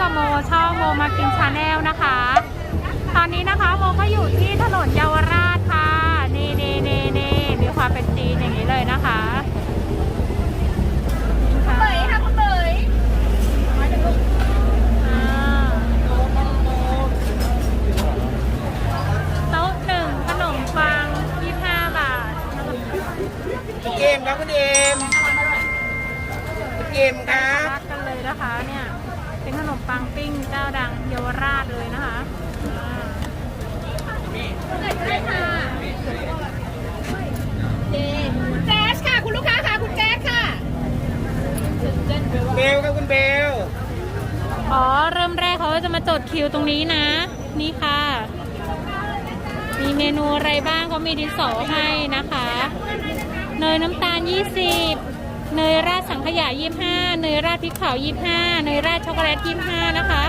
กับโมช่องโมมากินชาแนลนะคะ ตอนนี้นะคะโมก็อยู่ที่ถนนเยาวราชค่ะ นี่นี่นี่นี่มีความเป็นจีนอย่างนี้เลยนะคะค่ะเบยค่ะคุณเบยอ่าโต๊ะหนึ่งขนมปัง25บาทคุณเอมครับคุณเอมคุณเอมครับรักกันเลยนะคะเนี่ยเป็นขนมปังปิ้งเจ้าดังเยาวราชเลยนะคะอ่าใช่ค่ะเแจ๊สค่ะ คุณลูกค้าค่ะ คุณแจ๊สค่ะ เบลครับคุณเบลอ๋อ เริ่มแรกเขาก็จะมาจดคิวตรงนี้นะ นี่ค่ะ มีเมนูอะไรบ้างเขามีดินสอให้นะคะ เนยน้ำตาล 20 เนยราดสังขยา25 เนยราดพริกเผา25 เนยราดช็อกโกแลต25 นะคะ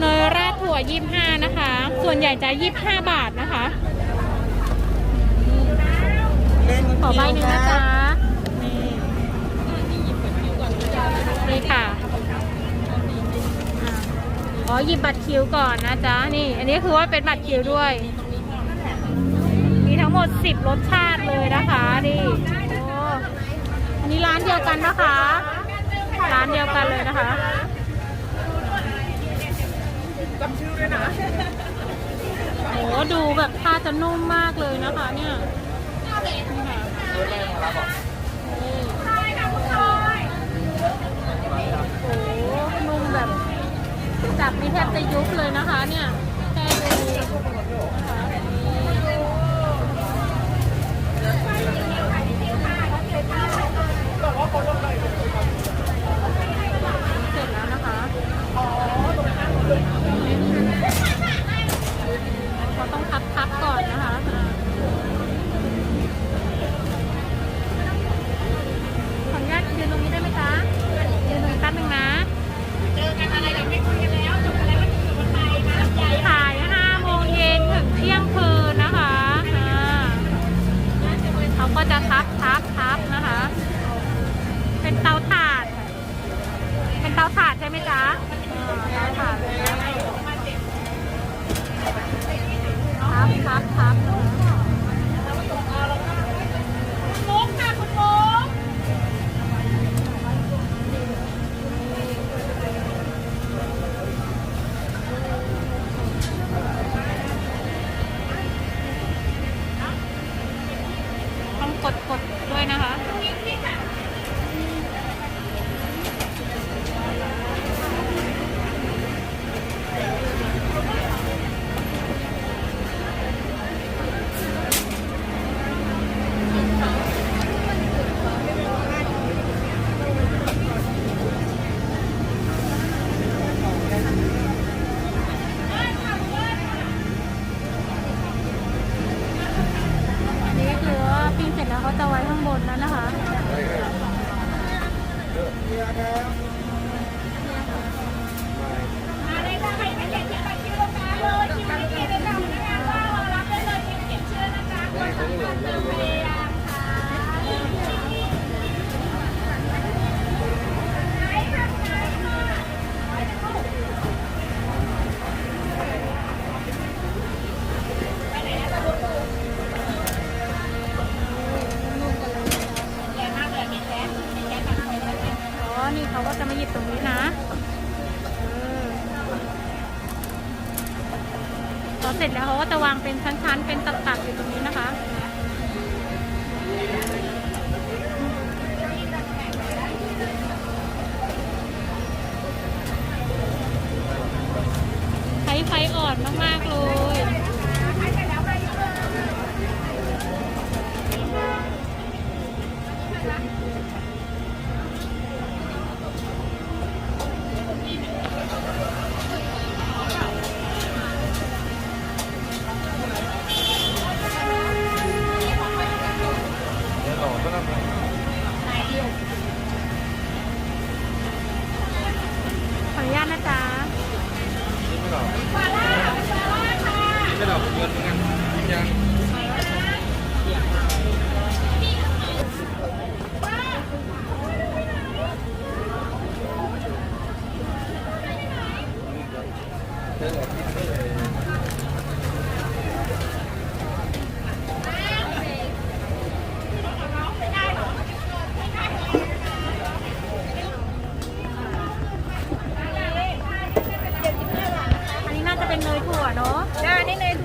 เนยราดถั่ว 25 นะคะ ส่วนใหญ่จะ 25 บาทนะคะขอใบหนึ่งนะจ๊ะนี่ค่ะอ๋อหยิบบัตรคิวก่อนนะจ๊ะ นี่ อันนี้คือว่าเป็นบัตรคิวด้วย มีทั้งหมด 10 รสชาติเลยนะคะนี่ นนี้ร้านเดียวกันนะคะ ร้านเดียวกันเลยนะคะจำชื่อด้วยนะโอ้ดูแบบผ้าจะนุ่มมากเลยนะคะ เนี่ยนี่ค่ะนี่โอ้นุ่มแบบจับนี่แทบจะยุบเลยนะคะ เนี่ยแค่ดูนะคะ ทับทับทับคะมุ นั้นนะคะ เสร็จแล้วเขาก็จะวางเป็นชั้นๆ เป็นตักๆอยู่ตรงนี้นะคะใช้ไฟอ่อนมากๆเลย ไม่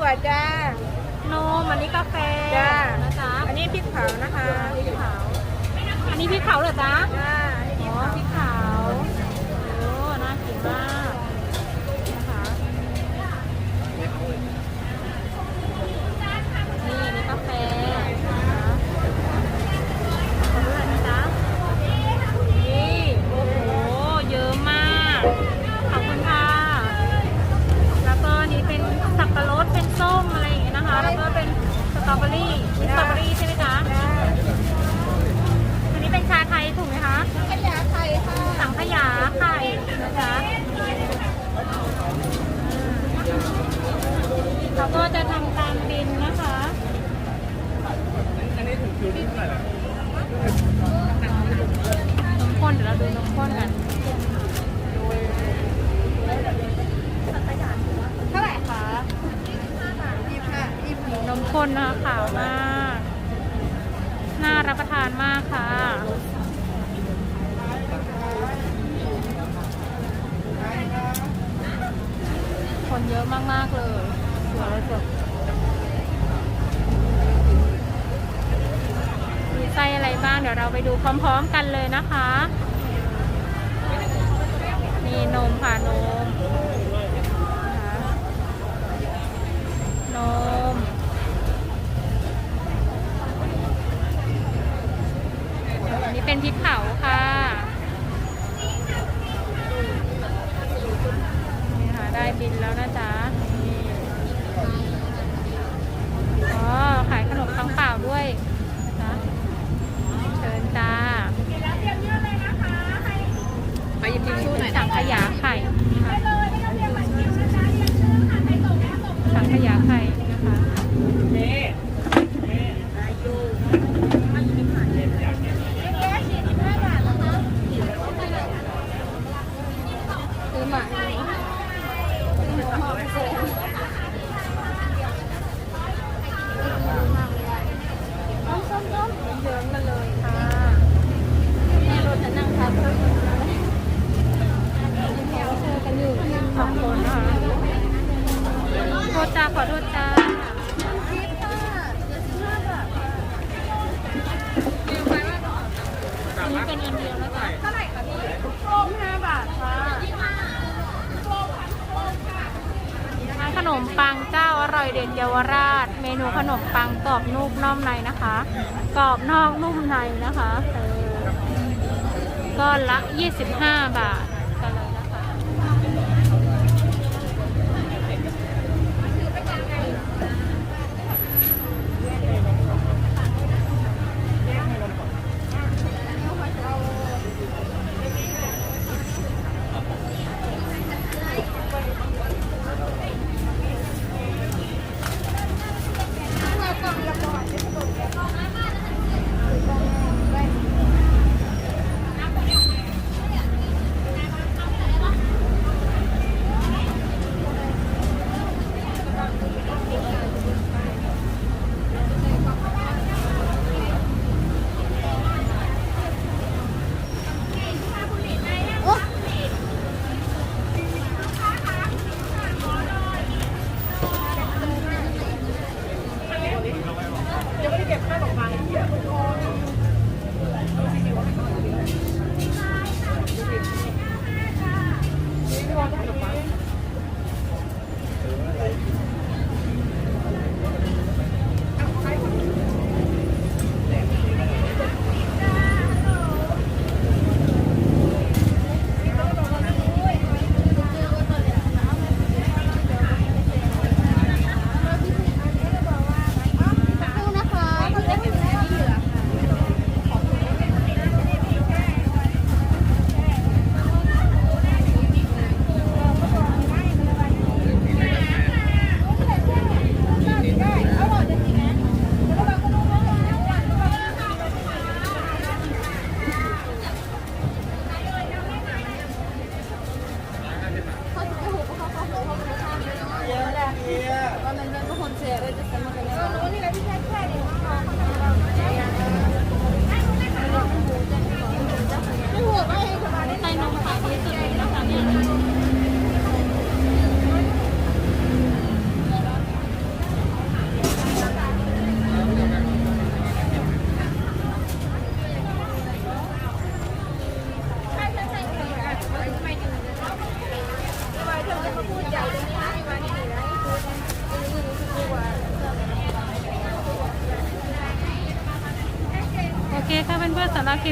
วจ้านมอันนี้กาแฟจ้านะจ๊ะอันนี้พริกเผานะคะพริกเผาอันนี้พริกเผาเหรอจ๊ะจ้าอันนี้พริกอ๋อเผาพริกเผาโอ้น่ากินมากนะคะนี่นี่กาแฟนะคะขอดูหน่อยนะจ๊ะนี่โอ้โหเยอะมากขอบคุณค่ะ แล้วก็นี่เป็นสับปะรดเป็นส้มอะไรอย่างเงี้ยนะคะ แล้วก็เป็นสตรอเบอรี่มีสตรอเบอรี่ใช่ไหมคะ จ้า อันนี้เป็นชาไทยถูกไหมคะ ขยะไข่ค่ะ สังขยาไข่นะจ๊ะเขาก็จะทำตามบินนะคะ อันนี้ถึงคิวที่เท่าไหร่แล้ว นมข้นเดี๋ยวเราดูนมข้นกัน เท่าไหร่คะยี่สิบห้ายี่ สิบหกนมข้นะขาวมาก น่ารับประทานมากค่ะ คนเยอะมาก ๆ เลยเดี๋ยวเราจะมีไส้อะไรบ้างเดี๋ยวเราไปดูพร้อม ๆ กันเลยนะคะ มีนมค่ะนมนะคะนม เป็นพริกเผาค่ะนี่ค่ะได้บินแล้วนะจ๊ะนี่อ๋อ ขายขนมปังเปล่าด้วยนะเชิญจ้า ไปหยิบทิชชู่หน่อย สังขยาไข่ค่ะสังขยาไข่นะคะ ซื้อมาต้มส้มต้มเยิ้มๆกันเลย ค่ะ แม่รถจะนั่งพักเพิ่มเจอกันอยู่ สองคนนะคะโทษจ้า ขอโทษจ้าคิดค่ะเจ็ดสิบห้าบาทอันนี้เป็นอันเดียวแล้วจ้ะเท่าไหร่คะพี่โลห้าบาทค่ะร้านขนมปังเจ้าอร่อยเด็ดเยาวราช เมนูขนมปังกรอบนุ่มนอมในนะคะ กรอบนอกนุ่มในนะคะเออก้อนละ 25 บาท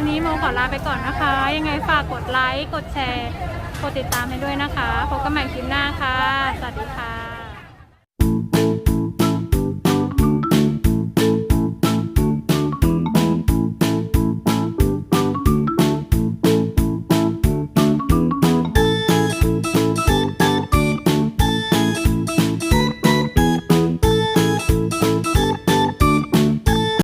นี้โมขอลาไปก่อนนะคะ ยังไงฝากกดไลค์ กดแชร์ กดติดตามให้ด้วยนะคะ พบกันใหม่คลิปหน้าค่ะ สวัสดีค่ะ